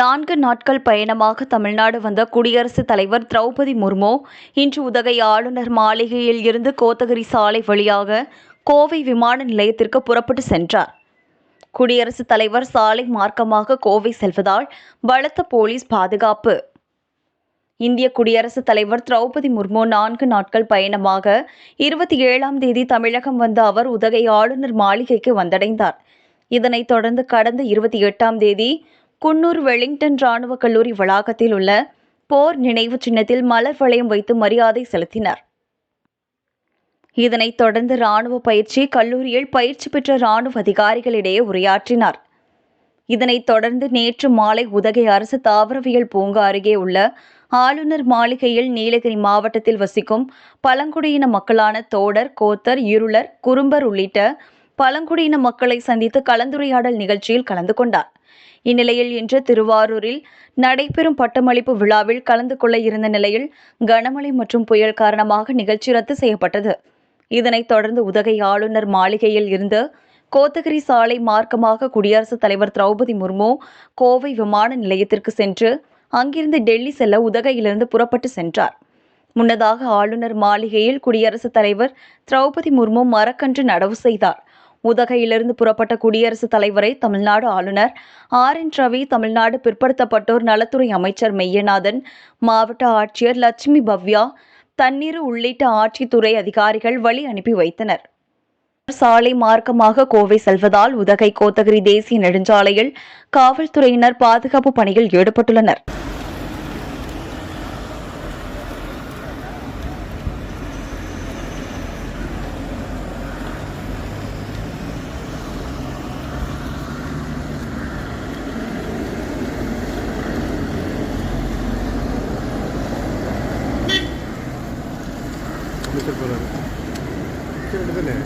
நான்கு நாட்கள் பயணமாக தமிழ்நாடு வந்த குடியரசுத் தலைவர் திரௌபதி முர்மு இன்று உதகை ஆளுநர் மாளிகையில் இருந்து கோத்தகிரி சாலை வழியாக கோவை விமான நிலையத்திற்கு புறப்பட்டு சென்றார். குடியரசுத் தலைவர் சாலை மார்க்கமாக கோவை செல்வதால் பலத்த போலீஸ் பாதுகாப்பு. இந்திய குடியரசுத் தலைவர் திரௌபதி முர்மு நான்கு நாட்கள் பயணமாக இருபத்தி ஏழாம் தேதி தமிழகம் வந்த அவர் உதகை ஆளுநர் மாளிகைக்கு வந்தடைந்தார். இதனைத் தொடர்ந்து கடந்த இருபத்தி எட்டாம் தேதி குன்னூர் வெலிங்டன் ராணுவ கல்லூரி வளாகத்தில் உள்ள போர் நினைவு சின்னத்தில் மலர் வளையம் வைத்து மரியாதை செலுத்தினார். இதனைத் தொடர்ந்து ராணுவ பயிற்சி கல்லூரியில் பயிற்சி பெற்ற ராணுவ அதிகாரிகளிடையே உரையாற்றினார். இதனைத் தொடர்ந்து நேற்று மாலை உதகை அரசு தாவரவியல் பூங்கா அருகே உள்ள ஆளுநர் மாளிகையில் நீலகிரி மாவட்டத்தில் வசிக்கும் பழங்குடியின மக்களான தோடர் கோத்தர் இருளர் குறும்பர் உள்ளிட்ட பழங்குடியின மக்களை சந்தித்து கலந்துரையாடல் நிகழ்ச்சியில் கலந்து கொண்டார். இந்நிலையில் இன்று திருவாரூரில் நடைபெறும் பட்டமளிப்பு விழாவில் கலந்து கொள்ள இருந்த நிலையில் கனமழை மற்றும் புயல் காரணமாக நிகழ்ச்சி ரத்து செய்யப்பட்டது. இதனைத் தொடர்ந்து உதகை ஆளுநர் மாளிகையில் இருந்து கோத்தகிரி சாலை மார்க்கமாக குடியரசுத் தலைவர் திரௌபதி முர்மு கோவை விமான நிலையத்திற்கு சென்று அங்கிருந்து டெல்லி செல்ல உதகையிலிருந்து புறப்பட்டு சென்றார். முன்னதாக ஆளுநர் மாளிகையில் குடியரசுத் தலைவர் திரௌபதி முர்மு மரக்கன்று நடவு செய்தார். உதகையிலிருந்து புறப்பட்ட குடியரசுத் தலைவரை தமிழ்நாடு ஆளுநர் ஆர் என் ரவி தமிழ்நாடு பிற்படுத்தப்பட்டோர் நலத்துறை அமைச்சர் மெய்யநாதன் மாவட்ட ஆட்சியர் லட்சுமி பவ்யா தண்ணீர் உள்ளிட்ட ஆட்சித்துறை அதிகாரிகள் வழி அனுப்பி வைத்தனர். சாலை மார்க்கமாக கோவை செல்வதால் உதகை கோத்தகிரி தேசிய நெடுஞ்சாலையில் காவல்துறையினர் பாதுகாப்பு பணியில் ஈடுபட்டுள்ளனர். മിസ്റ്റർ പ്രധാനം തന്നെ